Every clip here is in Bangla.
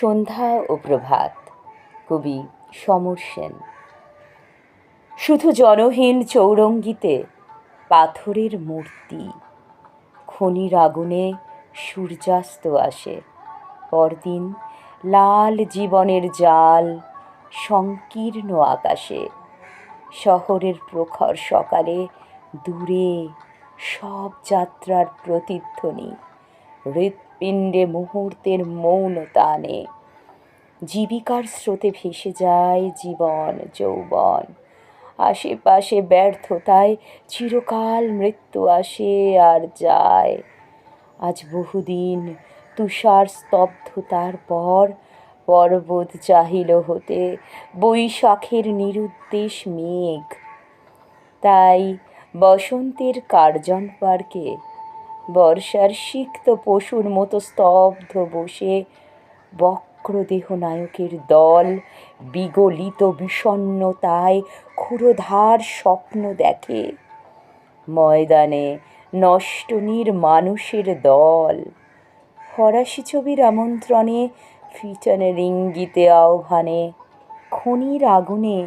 সন্ধ্যা ও প্রভাত। কবি সমর সেন। শুধু জনহীন চৌরঙ্গিতে পাথরের মূর্তি, খনির আগুনে সূর্যাস্ত আসে। পরদিন লাল জীবনের জাল সংকীর্ণ আকাশে। শহরের প্রখর সকালে দূরে সব যাত্রার প্রতিধ্বনি। হৃৎপিণ্ডে মুহূর্তের মৌনতা আনে জীবিকার স্রোতে ভেসে যায় জীবন, যৌবন। আশেপাশে ব্যর্থতায় চিরকাল মৃত্যু আসে আর যায়। আজ বহুদিন তুষার স্তব্ধতার পর পর্বত চাহিল হতে, বৈশাখের নিরুদ্দেশ মেঘ। তাই বসন্তের কার্জন পার্কে বর্ষার সিক্ত পশুর মতো স্তব্ধ বসে বক্রদেহ নায়কের দল বিগলিত বিষণ্ণতায় ক্ষুরধার স্বপ্ন দেখে। ময়দানে নষ্টনীর মানুষের দল। ফরাসি ছবির আমন্ত্রণে ফিটনের ইঙ্গিতে আহ্বানে, খনির আগুনে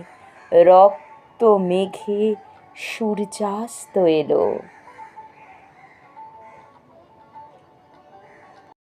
রক্ত মেঘে সূর্যাস্ত এলো।